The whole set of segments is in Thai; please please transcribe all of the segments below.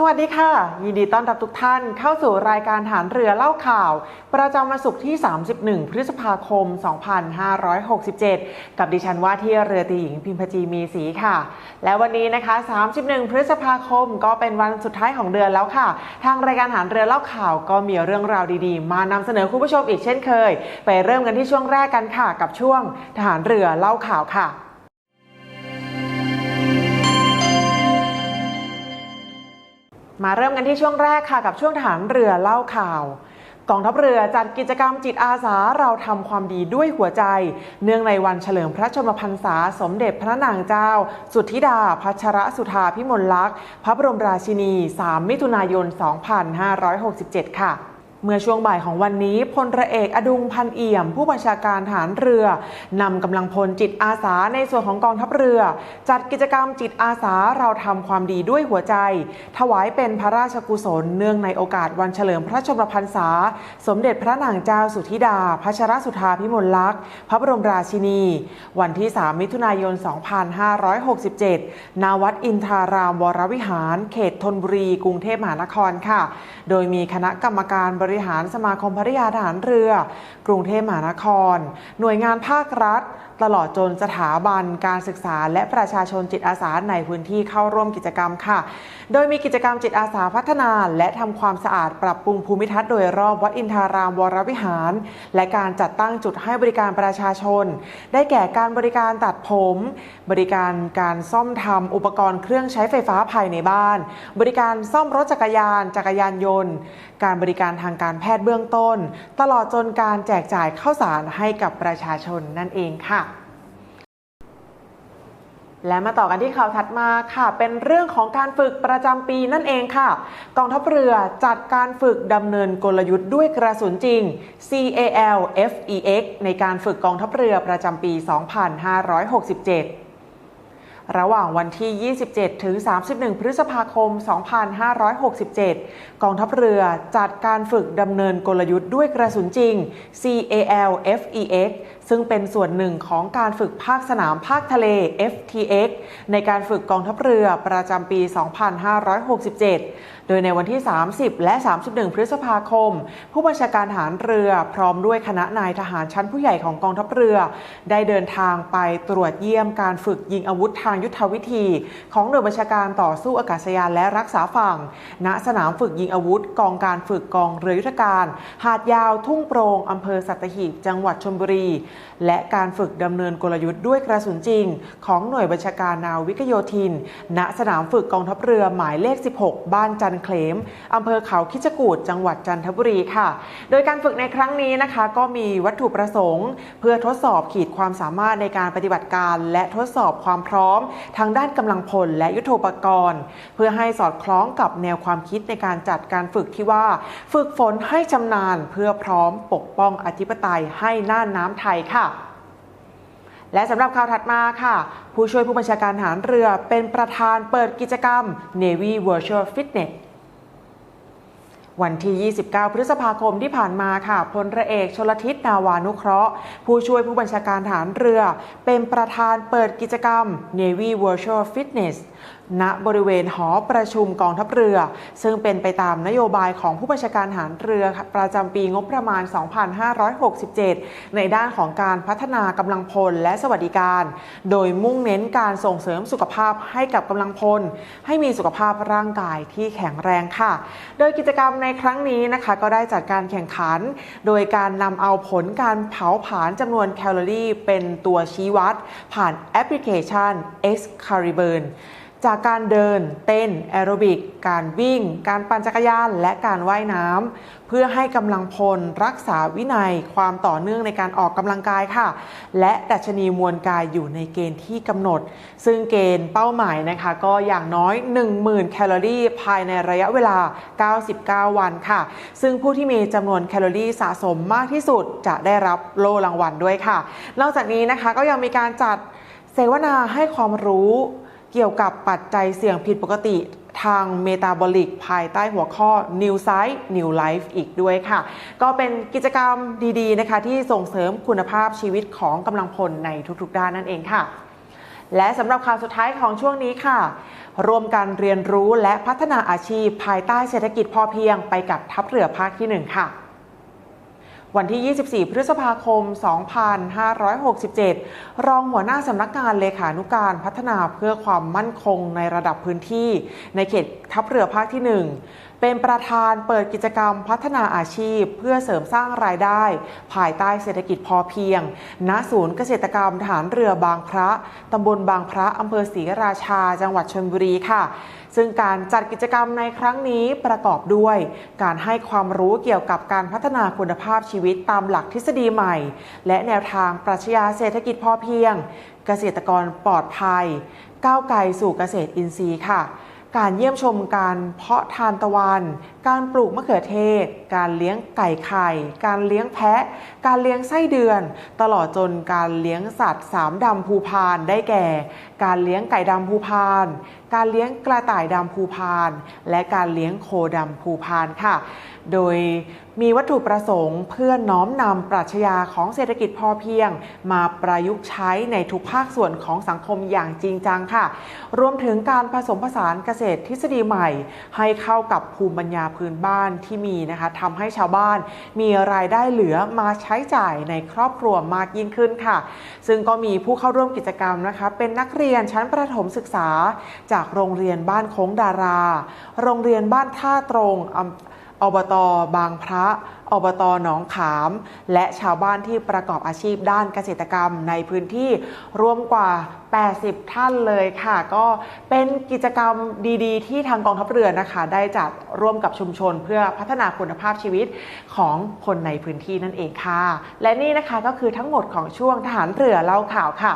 สวัสดีค่ะ ยินดีต้อนรับทุกท่านเข้าสู่รายการฐานเรือเล่าข่าว ประจำวันศุกร์ที่ 31 พฤษภาคม 2567 กับดิฉันว่าที่เรือตีหญิงพิมพจีมีสีค่ะ และวันนี้นะคะ 31 พฤษภาคมก็เป็นวันสุดท้ายของเดือนแล้วค่ะ ทางรายการฐานเรือเล่าข่าวก็มีเรื่องราวดีๆ มานำเสนอคุณผู้ชมอีกเช่นเคย ไปเริ่มกันที่ช่วงแรกกันค่ะ กับช่วงทหารเรือเล่าข่าวค่ะ มาเริ่มกันที่ช่วงแรกค่ะกับช่วงทหารเรือเล่าข่าวกองทัพเรือจัดกิจกรรมจิตอาสาเราทำความดีด้วยหัวใจ เนื่องในวันเฉลิมพระชนมพรรษาสมเด็จพระนางเจ้า สุทธิดาพัชรสุธาพิมลลักษณ์พระบรมราชินี 3 มิถุนายน 2567 ค่ะ เมื่อช่วงบ่ายของวันนี้พลระเอกอดุงพันเอี่ยม ผู้บัญชาการฐานเรือนำกำลังพลจิตอาสาในส่วนของกองทัพเรือ จัดกิจกรรมจิตอาสาเราทำความดีด้วยหัวใจ ถวายเป็นพระราชกุศลเนื่องในโอกาสวันเฉลิมพระชนมพรรษา สมเด็จพระนางเจ้าสุธิดาพัชรสุธาพิมลลักษณ์พระบรมราชินี วันที่ 3 มิถุนายน 2567 ณ วัดอินทารามวรวิหาร เขตธนบุรี กรุงเทพมหานครค่ะ โดยมีคณะกรรมการบริหารสมาคมภริยาทหารเรือ กรุงเทพมหานคร หน่วยงานภาครัฐ ตลอดจนสถาบันการศึกษา และประชาชนจิตอาสาในพื้นที่เข้าร่วมกิจกรรมค่ะ โดยมีกิจกรรมจิตอาสาพัฒนา และทำความสะอาดปรับปรุงภูมิทัศน์โดยรอบวัดอินทารามวรวิหาร และการจัดตั้งจุดให้บริการประชาชน ได้แก่การบริการตัดผม บริการการซ่อมทำอุปกรณ์เครื่องใช้ไฟฟ้าภายในบ้าน บริการซ่อมรถจักรยาน จักรยานยนต์ การบริการทางการแพทย์เบื้องต้น ตลอดจนการแจกจ่ายข้าวสารให้กับประชาชนนั่นเองค่ะและมาต่อกันที่ข่าวถัดมาค่ะ เป็นเรื่องของการฝึกประจำปีนั่นเองค่ะ กองทัพเรือจัดการฝึกดำเนินกลยุทธ์ด้วยกระสุนจริง CAL FEX ในการฝึกกองทัพเรือประจำปี 2567 ระหว่างวันที่ 27 ถึง 31 พฤษภาคม 2567 กองทัพเรือจัดการฝึกดำเนินกลยุทธ์ด้วยกระสุนจริง CAL FEX ซึ่งเป็นส่วนหนึ่งของการฝึกภาคสนามภาคทะเล FTX ในการฝึกกองทัพเรือประจำปี 2567 โดยในวันที่ 30 และ 31 พฤษภาคม ผู้บัญชาการฐานเรือพร้อมด้วยคณะนายทหารชั้นผู้ใหญ่ของกองทัพเรือ ได้เดินทางไปตรวจเยี่ยมการฝึกยิงอาวุธทางยุทธวิธี ของหน่วยบัญชาการต่อสู้อากาศยานและรักษาฝั่ง ณสนามฝึกยิงอาวุธ กองการฝึกกองเรือยุทธการ หาดยาวทุ่งโปรงอำเภอสัตหีบจังหวัดชลบุรี และการฝึกดำเนินกลยุทธ์ด้วยกระสุนจริง ของหน่วยบัญชาการนาวิกโยธิน ณสนามฝึกกองทัพเรือหมายเลข 16 บ้านจันเคลมอำเภอเขาคิจกูดจังหวัดจันทบุรีค่ะ โดยการฝึกในครั้งนี้นะคะ ก็มีวัตถุประสงค์ เพื่อทดสอบขีดความสามารถในการปฏิบัติการ และทดสอบความพร้อม ทางด้านกำลังพลและยุทโธปกรณ์ เพื่อให้สอดคล้องกับแนวความคิดในการจัดการฝึกที่ว่า ฝึกฝนให้ชำนาญเพื่อพร้อมปกป้องอธิปไตยให้น่านน้ำไทยค่ะและสำหรับข่าวถัดมาค่ะ ผู้ช่วยผู้บัญชาการทหารเรือเป็นประธานเปิดกิจกรรม Navy Virtual Fitness วันที่ 29 พฤษภาคมที่ผ่านมาค่ะพลระเอกชลทิศนาวานุเคราะห์ ผู้ช่วยผู้บัญชาการฐานเรือ เป็นประธานเปิดกิจกรรม Navy Virtual Fitness ณบริเวณหอประชุมกองทัพเรือ ซึ่งเป็นไปตามนโยบายของผู้บัญชาการทหารเรือประจำปีงบประมาณ 2567 ในด้านของการพัฒนากำลังพลและสวัสดิการ โดยมุ่งเน้นการส่งเสริมสุขภาพให้กับกำลังพล ให้มีสุขภาพร่างกายที่แข็งแรงค่ะ โดยกิจกรรมในครั้งนี้นะคะ ก็ได้จัดการแข่งขัน โดยการนำเอาผลการเผาผลาญจำนวนแคลอรี่ เป็นตัวชี้วัด ผ่านแอปพลิเคชัน X c a r i b u r n จากการเดิน เต้น แอโรบิก การวิ่ง การปั่นจักรยาน และการว่ายน้ำเพื่อให้กำลังพลรักษาวินัย ความต่อเนื่องในการออกกำลังกายค่ะ และดัชนีมวลกายอยู่ในเกณฑ์ที่กำหนด ซึ่งเกณฑ์เป้าหมายนะคะ ก็อย่างน้อย 10,000 แคลอรี่ ภายในระยะเวลา 99 วันค่ะ ซึ่งผู้ที่มีจำนวนแคลอรี่สะสมมากที่สุดจะได้รับโล่รางวัลด้วยค่ะ นอกจากนี้นะคะก็ยังมีการจัดเสวนาให้ความรู้ เกี่ยวกับปัจจัยเสี่ยงผิดปกติทางเมตาบอลิกภายใต้หัวข้อ New Sight New Life อีกด้วยค่ะ ก็เป็นกิจกรรมดี ๆ นะคะ ที่ส่งเสริมคุณภาพชีวิตของกำลังพลในทุกๆ ด้านนั่นเองค่ะ และสำหรับข่าวสุดท้ายของช่วงนี้ค่ะ รวมกันเรียนรู้และพัฒนาอาชีพภายใต้เศรษฐกิจพอเพียงไปกับทัพเรือภาคที่ 1 ค่ะ วันที่ 24 พฤษภาคม 2567 รองหัวหน้าสำนักงานเลขานุการพัฒนาเพื่อความมั่นคงในระดับพื้นที่ ในเขตทัพเรือภาคที่ 1 เป็นประธานเปิดกิจกรรมพัฒนาอาชีพ เพื่อเสริมสร้างรายได้ ภายใต้เศรษฐกิจพอเพียง ณ ศูนย์เกษตรกรรมฐานเรือบางพระ ตำบลบางพระ อำเภอศรีราชา จังหวัดชลบุรีค่ะ ซึ่งการจัดกิจกรรมในครั้งนี้ประกอบด้วย การให้ความรู้เกี่ยวกับการพัฒนาคุณภาพชีวิตตามหลักทฤษฎีใหม่ และแนวทางปรัชญาเศรษฐกิจพอเพียง เกษตรกรปลอดภัย ก้าวไกลสู่เกษตรอินทรีย์ค่ะ การเยี่ยมชมการเพาะทานตะวัน การปลูกมะเขือเทศ การเลี้ยงไก่ไข่ การเลี้ยงแพะ การเลี้ยงไส้เดือน ตลอดจนการเลี้ยงสัตว์สามดำภูพานได้แก่ การเลี้ยงไก่ดำภูพาน การเลี้ยงกระต่ายดำภูพาน และการเลี้ยงโคดำภูพานค่ะ โดยมีวัตถุประสงค์เพื่อน้อมนำปรัชญาของเศรษฐกิจพอเพียง มาประยุกต์ใช้ในทุกภาคส่วนของสังคมอย่างจริงจังค่ะ รวมถึงการผสมผสานเกษตรทฤษฎีใหม่ ให้เข้ากับภูมิปัญญาพื้นบ้านที่มีนะคะทำให้ชาวบ้านมีรายได้เหลือมาใช้จ่ายในครอบครัวมากยิ่งขึ้นค่ะ ซึ่งก็มีผู้เข้าร่วมกิจกรรมนะคะ เป็นนักเรียนียนชั้นประถมศึกษา จากโรงเรียนบ้านโค้งดารา โรงเรียนบ้านท่าตรงออบตบางพระ อบตหนองขาม และชาวบ้านที่ประกอบอาชีพด้านเกษตรกรรมในพื้นที่รวมกว่า 80 ท่านเลยค่ะ ก็เป็นกิจกรรมดีๆ ที่ทางกองทัพเรือนะคะ ได้จัดร่วมกับชุมชนเพื่อพัฒนาคุณภาพชีวิตของคนในพื้นที่นั่นเองค่ะ และนี่นะคะก็คือทั้งหมดของช่วงทหารเรือเล่าข่าวค่ะ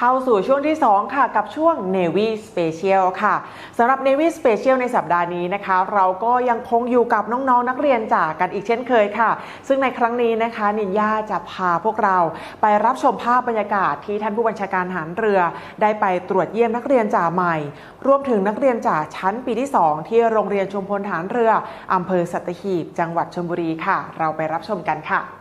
เข้าสู่ช่วงที่ 2 ค่ะกับช่วง Navy Special ค่ะสำหรับ Navy Special ในสัปดาห์นี้นะคะ เราก็ยังคงอยู่กับน้องๆนนักเรียนจากกันอีกเช่นเคยค่ะ ซึ่งในครั้งนี้นะคะ นินยาจะพาพวกเราไปรับชมภาพบรรยากาศที่ท่านผู้บัญชาการหารเรือ ได้ไปตรวจเยี่ยมนักเรียนจ่าใหม่ รวมถึงนักเรียนจ่าชั้นปีที่ 2 ที่โรงเรียนชุมพลทหารเรืออำเภอสัตหีบ จังหวัดชลบุรีค่ะ เราไปรับชมกันค่ะ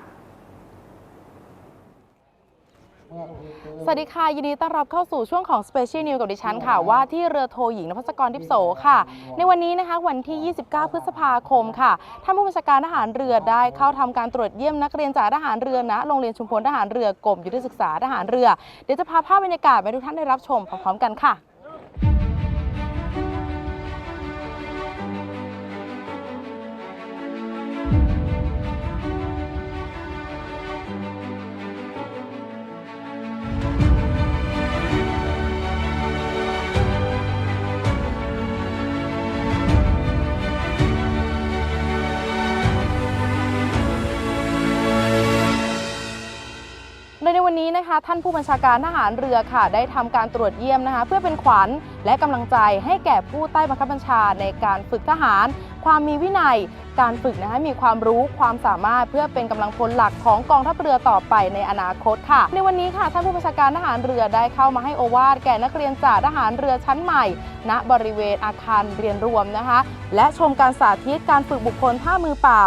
สวัสดีค่ะ ยินดีต้อนรับเข้าสู่ช่วงของ Special News กับดิฉันค่ะ ว่าที่เรือโทหญิงนภัสกรทิพย์โสค่ะ ในวันนี้นะคะวันที่ 29 พฤษภาคมค่ะท่านผู้บัญชาการทหารเรือได้เข้าทำการตรวจเยี่ยมนักเรียนจากทหารเรือณโรงเรียนชุมพลทหารเรือกรมยุทธศึกษาทหารเรือ เดี๋ยวจะพาภาพบรรยากาศไปทุกท่านได้รับชมพร้อมๆกันค่ะ นะคะ ท่านผู้บัญชาการทหารเรือค่ะ ได้ทำการตรวจเยี่ยมนะคะ เพื่อเป็นขวัญและกำลังใจให้แก่ผู้ใต้บังคับบัญชาในการฝึกทหาร ความมีวินัย การฝึกนะคะมีความรู้ความสามารถเพื่อเป็นกำลังพลหลักของกองทัพเรือต่อไปในอนาคตค่ะ ในวันนี้ค่ะท่านผู้บัญชาการทหารเรือได้เข้ามาให้โอวาทแก่นักเรียนจ่าทหารเรือชั้นใหม่ ณบริเวณอาคารเรียนรวมนะคะ และชมการสาธิตการฝึกบุคคลท่ามือเปล่า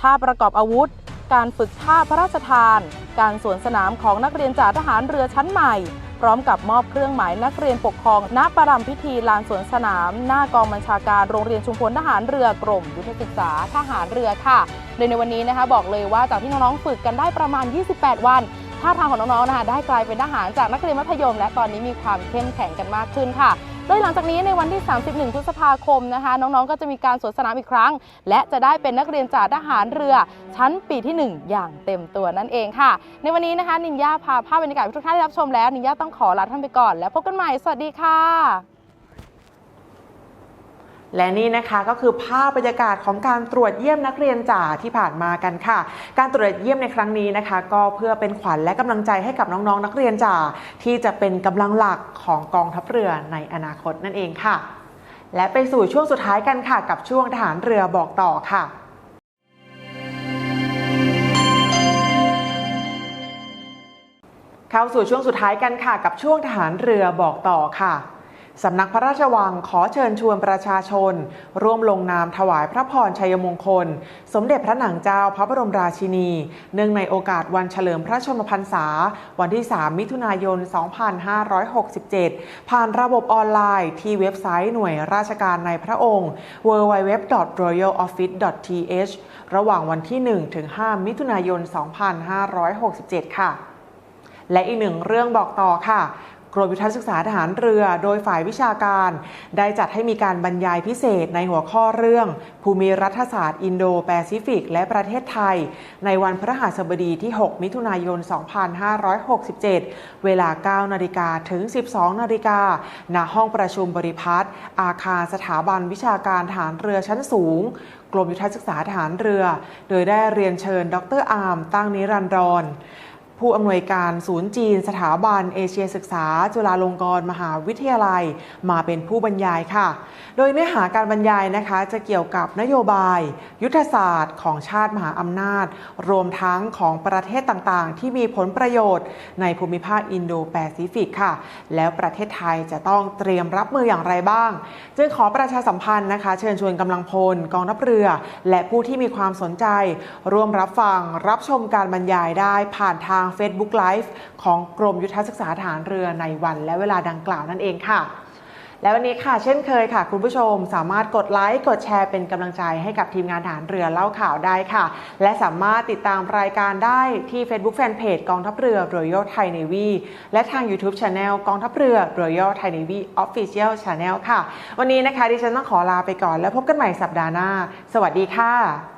ท่าประกอบอาวุธ การฝึกท่าพระราชทาน การสวนสนามของนักเรียนจ่าทหารเรือชั้นใหม่ พร้อมกับมอบเครื่องหมายนักเรียนปกครองณประรำพิธีลานสวนสนาม หน้ากองบัญชาการโรงเรียนชุมพลทหารเรือกรมยุทธศึกษาทหารเรือค่ะ โดยในวันนี้นะคะบอกเลยว่าจากที่น้องๆฝึกกันได้ประมาณ 28 วันท่าทางของน้องๆนะคะได้กลายเป็นทหารจากนักเรียนมัธยม และตอนนี้มีความเข้มแข็งกันมากขึ้นค่ะ โดยหลังจากนี้ในวันที่ 31 พฤษภาคมนะคะ น้องๆ ก็จะมีการสวนสนามอีกครั้ง และจะได้เป็นนักเรียนจ่าทหารเรือ ชั้นปีที่ 1 อย่างเต็มตัวนั่นเองค่ะ ในวันนี้นะคะนินยาพาภาพบรรยากาศให้ทุกท่านได้รับชมแล้วนินยาต้องขอลาท่านไปก่อน แล้วพบกันใหม่สวัสดีค่ะ และนี่นะคะก็คือภาพบรรยากาศของการตรวจเยี่ยมนักเรียนจ่าที่ผ่านมากันค่ะ การตรวจเยี่ยมในครั้งนี้นะคะ ก็เพื่อเป็นขวัญและกำลังใจให้กับน้องๆนักเรียนจ่าที่จะเป็นกำลังหลักของกองทัพเรือในอนาคตนั่นเองค่ะ และไปสู่ช่วงสุดท้ายกันค่ะ กับช่วงทหารเรือบอกต่อค่ะเข้าสู่ช่วงสุดท้ายกันค่ะ กับช่วงทหารเรือบอกต่อค่ะ สำนักพระราชวังขอเชิญชวนประชาชน ร่วมลงนามถวายพระพรชัยมงคล สมเด็จพระหนังเจ้าพระบรมราชินี เนื่องในโอกาสวันเฉลิมพระชนมพรรษา วันที่ 3 มิถุนายน 2567 ผ่านระบบออนไลน์ที่เว็บไซต์หน่วยราชการในพระองค์ www.royaloffice.th ระหว่างวันที่1ถึง5มิถุนายน 2567 ค่ะและอีกหนึ่งเรื่องบอกต่อค่ะ กรมยุทธศึกษาทหารเรือ โดยฝ่ายวิชาการ ได้จัดให้มีการบรรยายพิเศษในหัวข้อเรื่อง ภูมิรัฐศาสตร์อินโดแปซิฟิก และประเทศไทย ในวันพฤหัสบดีที่ 6 มิถุนายน 2567 เวลา 9 นาฬิกาถึง 12 นาฬิกาณห้องประชุมบริพัตรอาคารสถาบันวิชาการทหารเรือชั้นสูงกรมยุทธศึกษาทหารเรือ โดยได้เรียนเชิญ ดรอาร์ม ตั้งนิรันดร ผู้อำนวยการศูนย์จีน สถาบันเอเชียศึกษา จุฬาลงกรณ์มหาวิทยาลัย มาเป็นผู้บรรยายค่ะ โดยเนื้อหาการบรรยายนะคะ จะเกี่ยวกับนโยบาย ยุทธศาสตร์ของชาติมหาอำนาจ รวมทั้งของประเทศต่างๆ ที่มีผลประโยชน์ ในภูมิภาคอินโดแปซิฟิกค่ะ แล้วประเทศไทยจะต้องเตรียมรับมืออย่างไรบ้าง จึงขอประชาสัมพันธ์นะคะ เชิญชวนกำลังพลกองทัพเรือ และผู้ที่มีความสนใจ ร่วมรับฟังรับชมการบรรยายได้ผ่านทาง Facebook Live ของกรมยุทธศึกษาฐานเรือในวันและเวลาดังกล่าวนั่นเองค่ะและวันนี้ค่ะเช่นเคยค่ะ คุณผู้ชมสามารถกดไลค์กดแชร์เป็นกำลังใจให้กับทีมงานฐานเรือเล่าข่าวได้ค่ะ และสามารถติดตามรายการได้ที่ Facebook Fanpage กองทัพเรือ Royal Thai Navy และทาง YouTube Channel กองทัพเรือ Royal Thai Navy Official Channel ค่ะ วันนี้นะคะดิฉันต้องขอลาไปก่อนแล้วพบกันใหม่สัปดาห์หน้า สวัสดีค่ะ